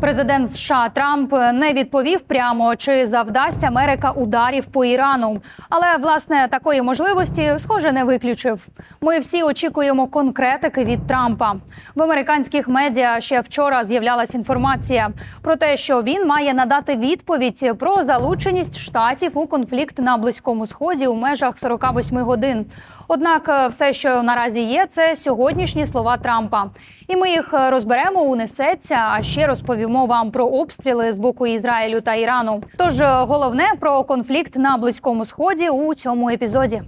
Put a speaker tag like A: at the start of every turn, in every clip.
A: Президент США Трамп не відповів прямо, чи завдасть Америка ударів по Ірану. Але власне такої можливості, схоже, не виключив. Ми всі очікуємо конкретики від Трампа. В американських медіа ще вчора з'являлась інформація про те, що він має надати відповідь про залученість штатів у конфлікт на близькому сході у межах 48 годин. Однак, е, все, що наразі є, це сьогоднішні слова Трампа, і ми їх е, розберемо Унесеться. А ще розповімо вам про обстріли з боку Ізраїлю та Ірану. Тож е, головне про конфлікт на близькому сході у цьому епізоді.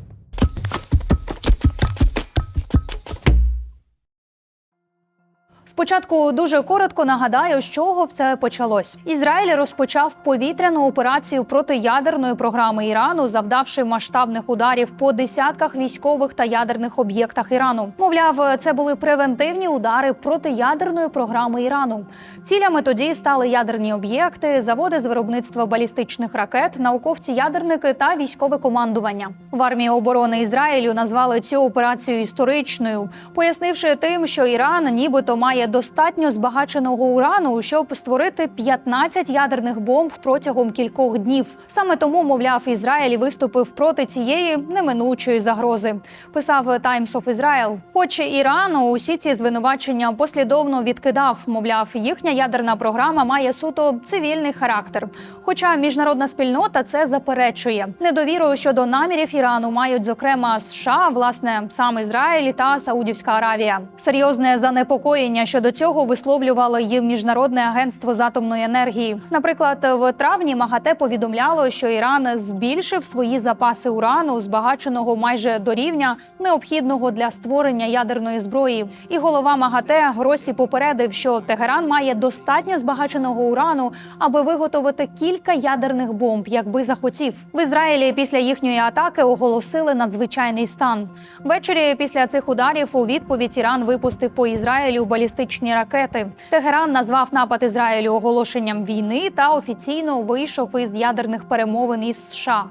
A: Спочатку дуже коротко нагадаю, з чого все почалось. Ізраїль розпочав повітряну операцію проти ядерної програми Ірану, завдавши масштабних ударів по десятках військових та ядерних об'єктах Ірану. Мовляв, це були превентивні удари проти ядерної програми Ірану. Цілями тоді стали ядерні об'єкти, заводи з виробництва балістичних ракет, науковці-ядерники та військове командування. В армії оборони Ізраїлю назвали цю операцію історичною, пояснивши тим, що Іран нібито має достатньо збагаченого урану, щоб створити 15 ядерних бомб протягом кількох днів. Саме тому, мовляв, Ізраїль виступив проти цієї неминучої загрози. Писав Times of Israel. Хоч Іран усі ці звинувачення послідовно відкидав. Мовляв, їхня ядерна програма має суто цивільний характер. Хоча міжнародна спільнота це заперечує. Недовіру щодо намірів Ірану мають зокрема США, власне, сам Ізраїль та Саудівська Аравія. Серйозне занепокоєння щодо цього висловлювало і міжнародне агентство з атомної енергії. Наприклад, в травні МАГАТЕ повідомляло, що Іран збільшив свої запаси урану, збагаченого майже до рівня необхідного для створення ядерної зброї. І голова МАГАТЕ Гросі попередив, що Тегеран має достатньо збагаченого урану, аби виготовити кілька ядерних бомб, якби захотів. В Ізраїлі після їхньої атаки оголосили надзвичайний стан. Ввечері після цих ударів у відповідь Іран випустив по Ізраїлю балістичні ракети. Тегеран назвав напад Ізраїлю оголошенням війни та офіційно вийшов із ядерних перемовин із США.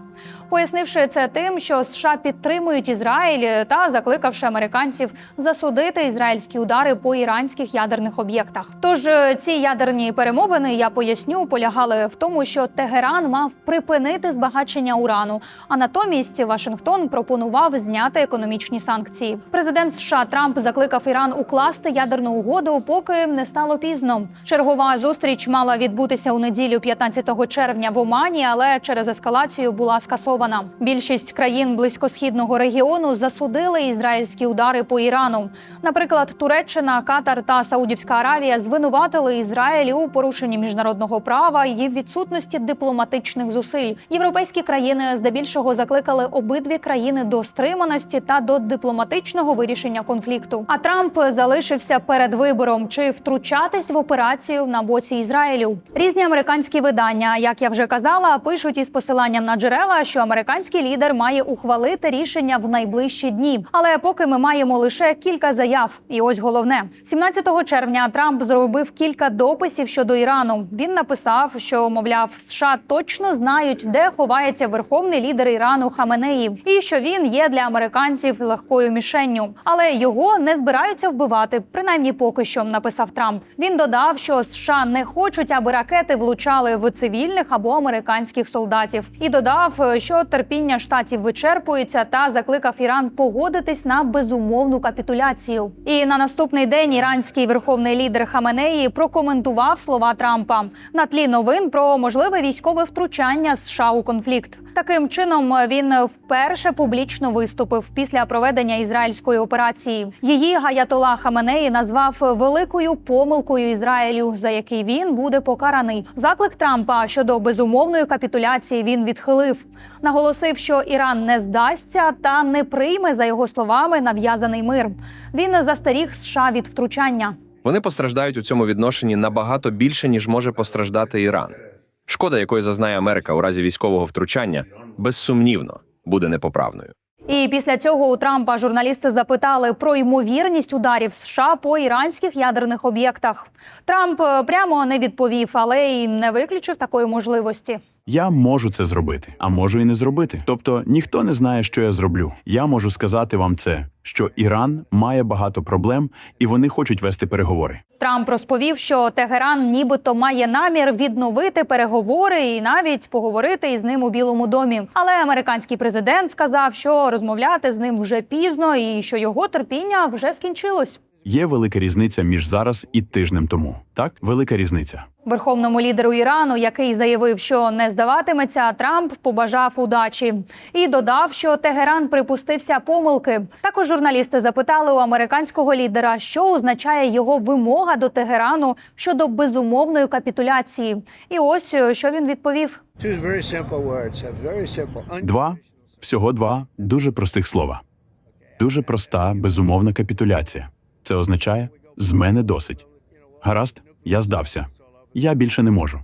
A: Пояснивши це тим, що США підтримують Ізраїль та закликавши американців засудити ізраїльські удари по іранських ядерних об'єктах. Тож е, ці ядерні перемовини я поясню полягали в тому, що Тегеран мав припинити збагачення урану, а натомість Вашингтон пропонував зняти економічні санкції. Президент США Трамп закликав Іран укласти ядерну угоду, поки не стало пізно. Чергова зустріч мала відбутися у неділю 15 червня в Омані, але через ескалацію була скасована. Більшість країн близькосхідного регіону засудили ізраїльські удари по Ірану. Наприклад, Туреччина, Катар та Саудівська Аравія звинуватили Ізраїль у порушенні міжнародного права і відсутності дипломатичних зусиль. Європейські країни здебільшого закликали обидві країни до стриманості та до дипломатичного вирішення конфлікту. А Трамп залишився перед вибором чи втручатись в операцію на боці Ізраїлю. Різні американські видання, як я вже казала, пишуть із посиланням на джерела, що американський лідер має ухвалити рішення в найближчі дні. Але поки ми маємо лише кілька заяв, і ось головне: 17 червня Трамп зробив кілька дописів щодо Ірану. Він написав, що мовляв, США точно знають, де ховається верховний лідер Ірану Хаменеї, і що він є для американців легкою мішенню, але його не збираються вбивати, принаймні поки що написав Трамп. Він додав, що США не хочуть, аби ракети влучали в цивільних або американських солдатів, і додав, що терпіння штатів вичерпується, та закликав Іран погодитись на безумовну капітуляцію. І на наступний день іранський верховний лідер Хаменеї прокоментував слова Трампа на тлі новин про можливе військове втручання США у конфлікт. Таким чином він вперше публічно виступив після проведення ізраїльської операції. Її Гаятола Хаменеї назвав великою помилкою Ізраїлю, за який він буде покараний. Заклик Трампа щодо безумовної капітуляції він відхилив. Наголосив, що Іран не здасться та не прийме за його словами нав'язаний мир. Він застеріг США від втручання.
B: Вони постраждають у цьому відношенні набагато більше, ніж може постраждати Іран. Шкода, якої зазнає Америка у разі військового втручання, безсумнівно буде непоправною.
A: І після цього у Трампа журналісти запитали про ймовірність ударів США по іранських ядерних об'єктах. Трамп е, прямо не відповів, але й не виключив такої можливості.
C: Я можу це зробити, а можу і не зробити. Тобто ніхто не знає, що я зроблю. Я можу сказати вам це, що Іран має багато проблем, і вони хочуть вести переговори.
A: Трамп розповів, що Тегеран нібито має намір відновити переговори і навіть поговорити із ним у Білому домі. Але американський президент сказав, що розмовляти з ним вже пізно і що його терпіння вже скінчилось.
C: Є велика різниця між зараз і тижнем тому. Так, велика різниця.
A: Верховному лідеру Ірану, який заявив, що не здаватиметься, Трамп побажав удачі і додав, що Тегеран припустився помилки. Також журналісти запитали у американського лідера, що означає його вимога до Тегерану щодо безумовної капітуляції. І ось е, що він відповів.
C: Два всього два дуже простих слова. Дуже проста, безумовна капітуляція. Це означає з мене досить. Гаразд, я здався. Я більше не можу.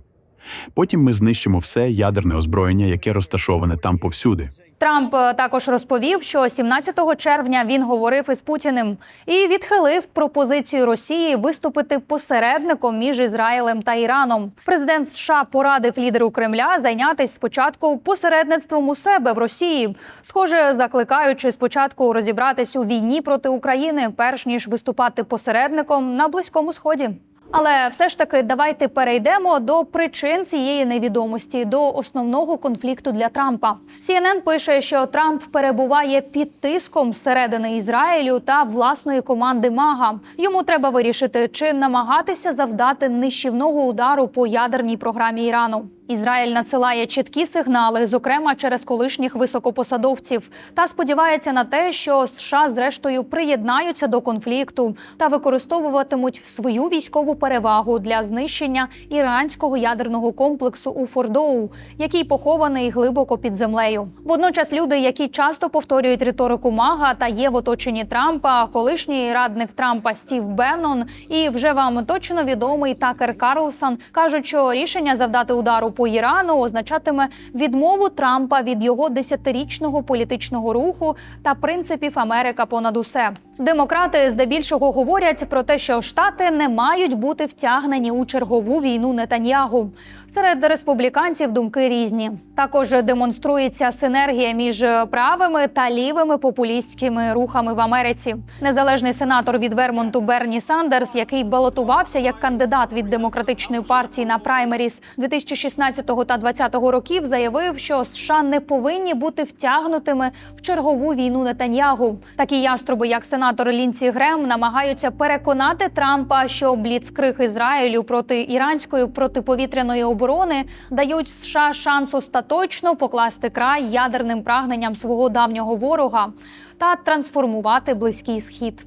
C: Потім ми знищимо все ядерне озброєння, яке розташоване там повсюди.
A: Трамп е, також розповів, що 17 червня він говорив із Путіним і відхилив пропозицію Росії виступити посередником між Ізраїлем та Іраном. Президент США порадив лідеру Кремля зайнятися спочатку посередництвом у себе в Росії, схоже, закликаючи спочатку розібратись у війні проти України, перш ніж виступати посередником на близькому сході. Але все ж таки давайте перейдемо до причин цієї невідомості, до основного конфлікту для Трампа. CNN пише, що Трамп перебуває під тиском зсередини Ізраїлю та власної команди Мага. Йому треба вирішити, чи намагатися завдати нищівного удару по ядерній програмі Ірану. Ізраїль надсилає чіткі сигнали, зокрема через колишніх високопосадовців, та сподівається на те, що США зрештою приєднаються до конфлікту та використовуватимуть свою військову перевагу для знищення іранського ядерного комплексу у Фордоу, який похований глибоко під землею. Водночас люди, які часто повторюють риторику Мага та є в оточенні Трампа, колишній радник Трампа Стів Беннон і вже вам точно відомий Такер Карлсон кажуть, що рішення завдати удару по Ірану означатиме відмову Трампа від його десятирічного політичного руху та принципів Америка понад усе. Демократи здебільшого говорять про те, що штати не мають бути втягнені у чергову війну Нетаньягу. Серед республіканців думки різні. Також демонструється синергія між правими та лівими популістськими рухами в Америці. Незалежний сенатор від Вермонту Берні Сандерс, який балотувався як кандидат від демократичної партії на праймеріс 2016 та 2020 років, заявив, що США не повинні бути втягнутими в чергову війну Нетаньягу. Такі яструби, як сенатор Лінці Грем, намагаються переконати Трампа, що бліцкриг Ізраїлю проти іранської протиповітряної оборони дають США шанс остаточно покласти край ядерним прагненням свого давнього ворога та трансформувати близький схід.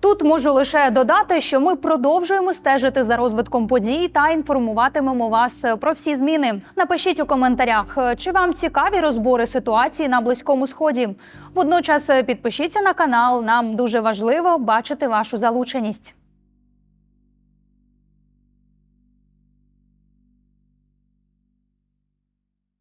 A: Тут можу лише додати, що ми продовжуємо стежити за розвитком подій та інформуватимемо вас про всі зміни. Напишіть у коментарях, чи вам цікаві розбори ситуації на близькому сході. Водночас підпишіться на канал. Нам дуже важливо бачити вашу залученість.